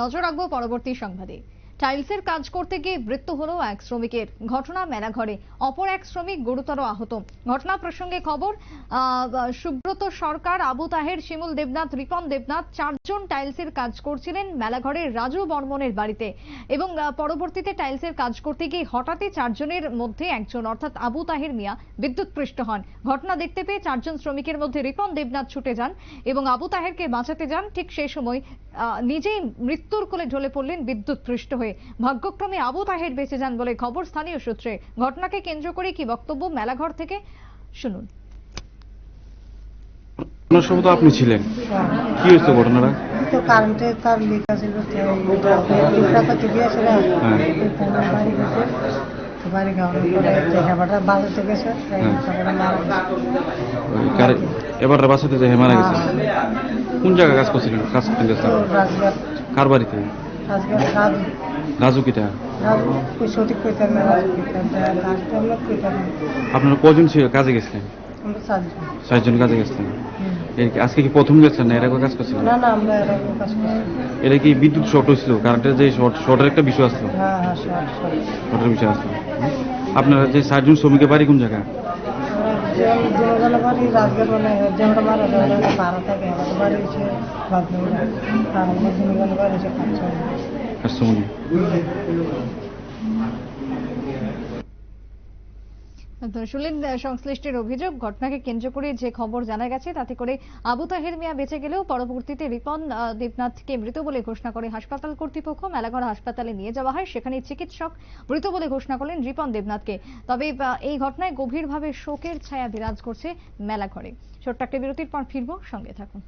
নজর রাখব পরবর্তী সংবাদে। টাইলসের কাজ করতে গিয়ে মৃত্যু হলো এক শ্রমিকের। ঘটনা মেলাঘরে। অপর এক শ্রমিক গুরুতর আহত। ঘটনা প্রসঙ্গে খবর সুব্রত সরকার, আবু তাহের, শিমুল দেবনাথ, রিপন দেবনাথ চারজন টাইলসের কাজ করছিলেন মেলাঘরের রাজু বর্মনের বাড়িতে। এবং পরবর্তীতে টাইলসের কাজ করতে গিয়ে হঠাৎই চারজনের মধ্যে একজন, অর্থাৎ আবু তাহের মিয়া, বিদ্যুৎপৃষ্ট হন। ঘটনা দেখতে পেয়ে চারজন শ্রমিকের মধ্যে রিপন দেবনাথ ছুটে যান এবং আবু তাহেরকে বাঁচাতে যান। ঠিক সেই সময় নিজেই মৃত্যুর কোলে ঢলে পড়লেন বিদ্যুৎপৃষ্ট হয়ে। ভাগ্যক্রমে আবু তাহের বেঁচে যান বলে খবর স্থানীয় সূত্রে। ঘটনাকে কেন্দ্র করে কি বক্তব্য মেলাঘর থেকে? শুনুন। ঘটনার সময় তো আপনি ছিলেন। কি হয়েছে ঘটনাটা? তো কারেন্টে তার লিক আছিল গেছে তো বাড়ি গেছে গেছে এবার বাসাতে যে মারা গেছে। কোন জায়গায় কাজ করছিলেন কাজ করতে রাজঘাট। কার বাড়িতে? রাজঘাট রাজু। রাজু কিটা? রাজু কই সঠিক কইতাম না রাজু কইতাম লাস্টে আমরা কইতাম না। আপনারা কজন ছিল? কাজে গেছিলেন? চারজন। কাজে গেছিলেন। আজকে কি প্রথম গেছেন না এরকম কাজ করছিলেন? না না আমরা এরকম কাজ করছি এটা কি বিদ্যুৎ শর্ট হয়েছিল? কারেন্টের যে শর্ট শর্টের একটা বিষয় আসলো। হ্যাঁ হ্যাঁ শর্টের বিষয় আসলো। আপনারা যে চারজন শ্রমিকের বাড়ি কোন জায়গায়? আমরা শুনলেন সংশ্লিষ্টের অভিযোগ, ঘটনাকে কেন্দ্র করে যে খবর জানা গেছে, তাতে করে আবু তাহের মিয়া বেঁচে গেলেও পরবর্তীতে রিপন দেবনাথকে মৃত বলে ঘোষণা করে হাসপাতাল কর্তৃপক্ষ। মেলাঘর হাসপাতালে নিয়ে যাওয়া হয়, সেখানে চিকিৎসক মৃত বলে ঘোষণা করলেন রিপন দেবনাথকে। তবে এই ঘটনায় গভীরভাবে শোকের ছায়া বিরাজ করছে মেলাঘরে। ছোট্ট একটা বিরতির পর ফিরবো, সঙ্গে থাকুন।